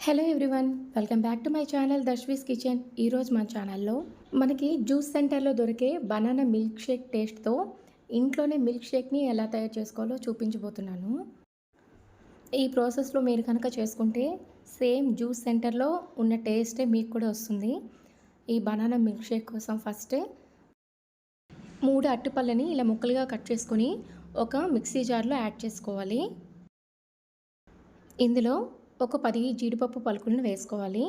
Hello everyone welcome back to my channel దర్శ్వీస్ kitchen ఈరోజు మన ఛానల్లో మనకి జ్యూస్ సెంటర్లో దొరికే బనానా మిల్క్ షేక్ టేస్ట్తో ఇంట్లోనే మిల్క్ షేక్ని ఎలా తయారు చేసుకోవాలో చూపించబోతున్నాను. ఈ ప్రాసెస్లో మీరు కనుక చేసుకుంటే సేమ్ జ్యూస్ సెంటర్లో ఉన్న టేస్టే మీకు కూడా వస్తుంది. ఈ బనానా మిల్క్ షేక్ కోసం ఫస్ట్ మూడు అట్టుపళ్ళని ఇలా ముక్కలుగా కట్ చేసుకొని ఒక మిక్సీ జార్లో యాడ్ చేసుకోవాలి. ఇందులో ఒక పది జీడిపప్పు పలుకులను వేసుకోవాలి.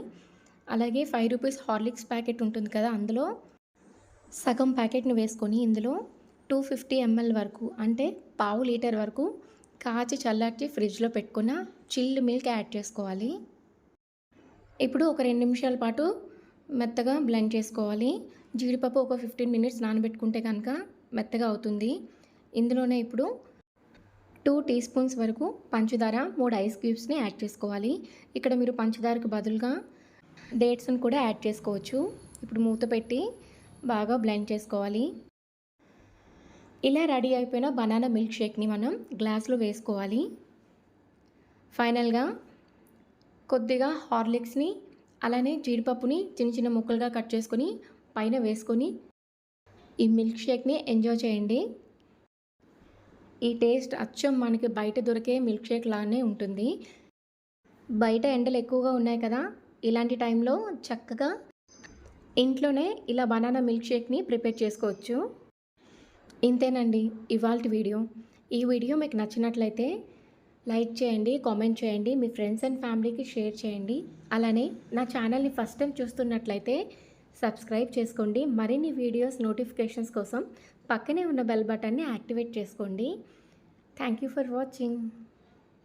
అలాగే ఫైవ్ రూపీస్ హార్లిక్స్ ప్యాకెట్ ఉంటుంది కదా అందులో. సగం ప్యాకెట్ని వేసుకొని ఇందులో టూ ఫిఫ్టీ ఎంఎల్ వరకు అంటే పావు లీటర్ వరకు కాచి చల్లార్చి ఫ్రిడ్జ్లో పెట్టుకున్న చిల్డ్ మిల్క్ యాడ్ చేసుకోవాలి. ఇప్పుడు ఒక రెండు నిమిషాల పాటు మెత్తగా బ్లెండ్ చేసుకోవాలి. జీడిపప్పు ఒక ఫిఫ్టీన్ మినిట్స్ నానబెట్టుకుంటే కనుక మెత్తగా అవుతుంది. ఇందులోనే ఇప్పుడు టూ టీ స్పూన్స్ వరకు పంచదార మూడు ఐస్ క్యూబ్స్ని యాడ్ చేసుకోవాలి. ఇక్కడ మీరు పంచదారకు బదులుగా డేట్స్ని కూడా యాడ్ చేసుకోవచ్చు. ఇప్పుడు మూత పెట్టి బాగా బ్లెండ్ చేసుకోవాలి. ఇలా రెడీ అయిపోయిన బనానా మిల్క్ షేక్ని మనం గ్లాస్లో వేసుకోవాలి. ఫైనల్గా కొద్దిగా హార్లిక్స్ని అలానే జీడిపప్పుని చిన్న చిన్న ముక్కలుగా కట్ చేసుకొని పైన వేసుకొని ఈ మిల్క్ షేక్ని ఎంజాయ్ చేయండి. ఈ టేస్ట్ అచ్చం మనకి బయట దొరికే మిల్క్ షేక్ లానే ఉంటుంది. బయట ఎండలు ఎక్కువగా ఉన్నాయి కదా ఇలాంటి టైంలో చక్కగా ఇంట్లోనే ఇలా బనానా మిల్క్ షేక్ని ప్రిపేర్ చేసుకోవచ్చు. ఇంతేనండి ఇవాళ వీడియో. ఈ వీడియో మీకు నచ్చినట్లయితే లైక్ చేయండి కామెంట్ చేయండి మీ ఫ్రెండ్స్ అండ్ ఫ్యామిలీకి షేర్ చేయండి. అలానే నా ఛానల్ని ఫస్ట్ టైం చూస్తున్నట్లయితే సబ్స్క్రైబ్ చేసుకోండి. మరిన్ని వీడియోస్ నోటిఫికేషన్స్ కోసం పక్కనే ఉన్న బెల్ బటన్ని యాక్టివేట్ చేసుకోండి. Thank you for watching.